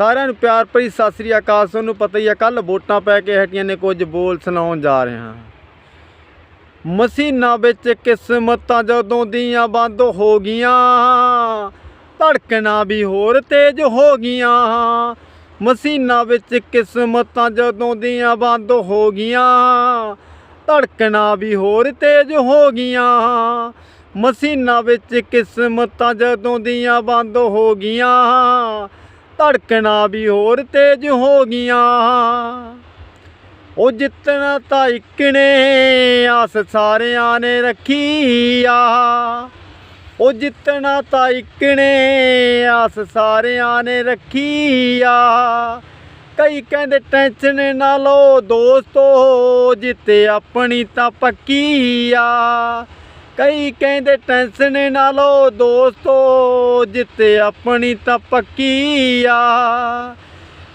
ਸਾਰਿਆਂ ਨੂੰ ਪਿਆਰ ਭਰੀ ਸਤਿ ਸ੍ਰੀ ਅਕਾਲ। ਤੁਹਾਨੂੰ ਪਤਾ ਹੀ ਆ ਕੱਲ ਵੋਟਾਂ ਪੈ ਕੇ ਹਟੀਆਂ ਨੇ, ਕੁਝ ਬੋਲ ਸੁਣਾਉਣ ਜਾ ਰਹੇ ਹਾਂ। ਮਸੀਨਾ ਵਿੱਚ ਕਿਸਮਤਾਂ ਜਦੋਂ ਦੀਆਂ ਬੰਦ ਹੋ ਗਈਆਂ, ਧੜਕਣਾ ਵੀ ਹੋਰ ਤੇਜ਼ ਹੋ ਗਈਆਂ। ਮਸੀਨਾ ਵਿੱਚ ਕਿਸਮਤਾਂ ਜਦੋਂ ਦੀਆਂ ਬੰਦ ਹੋ ਗਈਆਂ, ਧੜਕਣਾ ਵੀ ਹੋਰ ਤੇਜ਼ ਹੋ ਗਈਆਂ। ਮਸੀਨਾ ਵਿੱਚ ਕਿਸਮਤਾਂ ਜਦੋਂ ਦੀਆਂ ਬੰਦ ਹੋ ਗਈਆਂ ਧੜਕਣਾ ਵੀ ਹੋਰ ਤੇਜ਼ ਹੋ ਗਈਆਂ। ਉਹ ਜਿੱਤਣਾ ਤਾਂ ਇੱਕ ਨੇ, ਆਸ ਸਾਰਿਆਂ ਨੇ ਰੱਖੀ ਆ ਉਹ ਜਿੱਤਣਾ ਤਾਂ ਇੱਕ ਨੇ, ਆਸ ਸਾਰਿਆਂ ਨੇ ਰੱਖੀ ਆ ਕਈ ਕਹਿੰਦੇ ਟੈਨਸ਼ਨ ਨਾ ਲਓ ਦੋਸਤੋ ਜਿੱਤੇ ਆਪਣੀ ਤਾਂ ਪੱਕੀ ਆ ਕਈ ਕਹਿੰਦੇ ਟੈਨਸ਼ਨ ਨਾ ਲਓ ਦੋਸਤੋ, ਜਿੱਤੇ ਆਪਣੀ ਤਾਂ ਪੱਕੀ ਆ।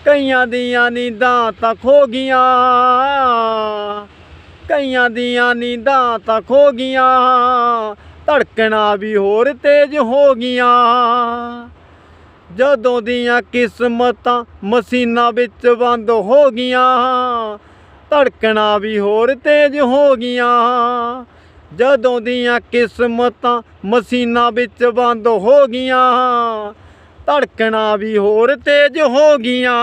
ਕਈਆਂ ਦੀਆਂ ਨੀਂਦਾਂ ਤਾਂ ਖੋ ਗਈਆਂ। ਕਈਆਂ ਦੀਆਂ ਨੀਂਦਾਂ ਤਾਂ ਖੋ ਗਈਆਂ। ਧੜਕਣਾ ਵੀ ਹੋਰ ਤੇਜ਼ ਹੋ ਗਈਆਂ। ਜਦੋਂ ਦੀਆਂ ਕਿਸਮਤਾਂ ਮਸੀਨਾ ਵਿੱਚ ਬੰਦ ਹੋ ਗਈਆਂ, ਧੜਕਣਾ ਵੀ ਹੋਰ ਤੇਜ਼ ਹੋ ਗਈਆਂ। ਜਦੋਂ ਦੀਆਂ ਕਿਸਮਤਾਂ ਮਸੀਨਾ ਵਿੱਚ ਬੰਦ ਹੋ ਗਈਆਂ ਧੜਕਣਾ ਵੀ ਹੋਰ ਤੇਜ਼ ਹੋ ਗਈਆਂ।